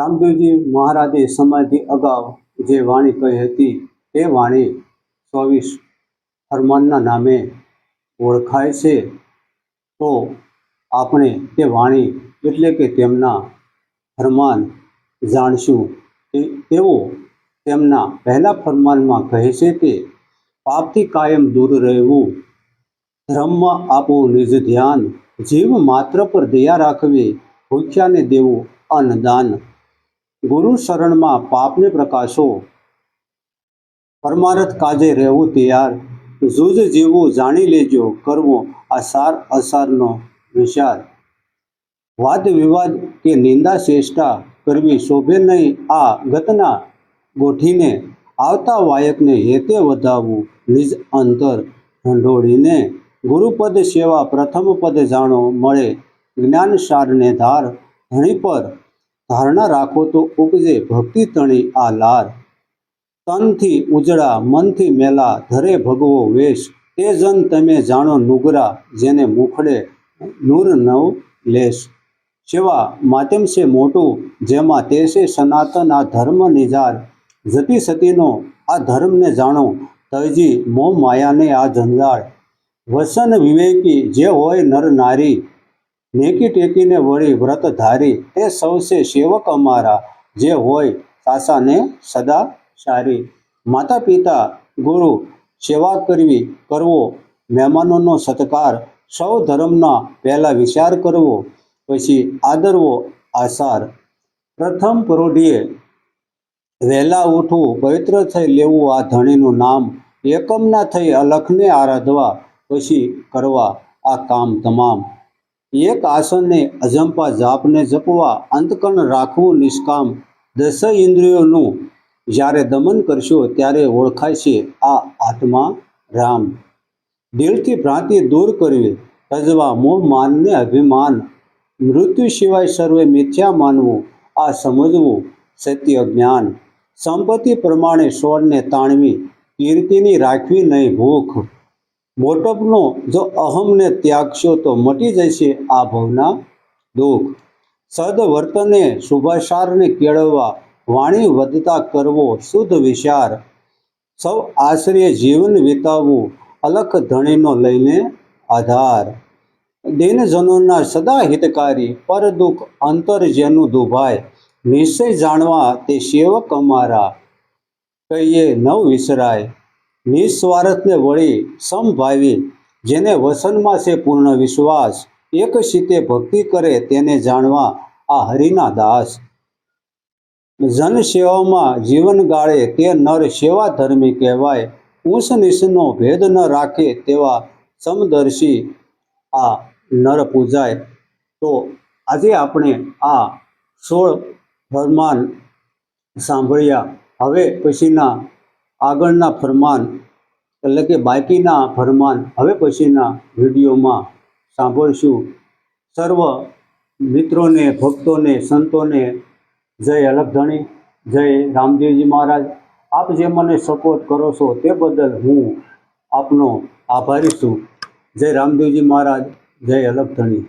રામદેવજી મહારાજે સમાધિ અગાઉ જે વાણી કહી હતી, તે વાણી ચોવીસ ફરમાનના નામે ઓળખાય છે, તો આપણે તે વાણી એટલે કે તેમના ફરમાન જાણશું. તેઓ તેમના પહેલા ફરમાનમાં કહે છે કે, પાપથી કાયમ દૂર રહેવું, ધર્મમાં આપવું નિજ ધ્યાન, જીવ માત્ર પર દયા રાખવી, ભૂખ્યાને દેવું અન્નદાન ગુરુ શરણમાં પાપને પ્રકાશો. પરમારથ કાજે રહેવું તૈયાર. જૂજ જીવવું જાણી લેજો, કરવો આ સાર અસારનો વિચાર. વાદ વિવાદ કે નિંદા ચેષ્ટા કરવી શોભે નહીં આ ગતના ગોઠીને. આવતા વાયકને હેતે વધાવવું નિજ અંતર ઢંઢોળીને. ગુરુપદ સેવા પ્રથમ પદ જાણો, મળે જ્ઞાન સારને ધાર ધણી પર. ધારણા રાખો તો ઉપજે ભક્તિ તણી આ લાર. તનથી ઉજળા, મનથી મેલા ધરે ભગવો વેશ. તે જન તમે જાણો નુગરા જેને મુખડે નૂર નવ લેશ. સેવા માધ્યમ છે મોટું, જેમાં તે છે સનાતન, આ ધર્મ નિજાર. જતી સતીનો આ ધર્મને જાણો તજી મોહ માયાને આ જંજાળ. વસન વિવેકી જે હોય નર નારી. નેકી ટેકીને વળી વ્રત ધારી તે સૌસે સેવક અમારા, જે હોય સાસાને સદા સારી. માતા પિતા ગુરુ, સેવા કરવી, કરવો, મહેમાનોનો સત્કાર, સૌ ધર્મના પહેલા વિચાર કરવો, પછી આદરવો, આસાર. પ્રથમ પ્રૌઢીએ વહેલા ઉઠવું, પવિત્ર થઈ લેવું આ ધણીનું નામ, એકમના થઈ અલખને આરાધવા, પછી કરવા આ કામ તમામ. એક આસનને અજંપા જાપને જપવા અંતકણ રાખવું નિષ્કામ દસ ઇન્દ્રિયોનું જ્યારે દમન કરશો ત્યારે ઓળખાય છે આ આત્મા રામ. દિલથી ભ્રાંતિ દૂર કરવી, તજવા મોહ માનને અભિમાન. મૃત્યુ સિવાય સર્વે મિથ્યા માનવું, આ સમજવું સત્ય જ્ઞાન. સંપત્તિ પ્રમાણે સ્વરને તાણવી, કીર્તિની રાખવી નહીં ભૂખ. મોટપનો જો અહમને ત્યાગશો તો મટી જશે આ ભવના દુઃખ. સદવર્તને શુભાશારને કેળવવા વાણી વધતા કરવો શુદ્ધ વિચાર. સૌ આશ્રય જીવન વિતાવવું અલખ ધણીનો લઈને આધાર. દિનજનોના સદા હિતકારી પર દુઃખ અંતર જેનું દુભાય. નિશ્ચય જાણવા તે સેવક અમારા. કહીએ નવ વિસરાય. નિસ્વાર્થને વળી સમભાવી, જેને વસનમાં છે પૂર્ણ વિશ્વાસ, એક સીતે ભક્તિ કરે તેને જાણવા આ હરિના દાસ. જન સેવામાં જીવન ગાળે તે નર સેવા ધર્મી કહેવાય ઊંચ નીચનો ભેદ ન રાખે તેવા સમદર્શી આ નર પૂજાય. તો આજે આપણે આ સોળ ફરમાન સાંભળ્યા. હવે પછીના આગળના ફરમાન, એટલે કે બાકીના ફરમાન, હવે પછીના વિડીયોમાં સાંભળશું. સર્વ મિત્રોને, ભક્તોને, સંતોને જય અલગધણી જય રામદેવજી મહારાજ. આપ જે મને સપોર્ટ કરો છો તે બદલ હું આપનો આભારી છું. જય રામદેવજી મહારાજ, જય અલગધણી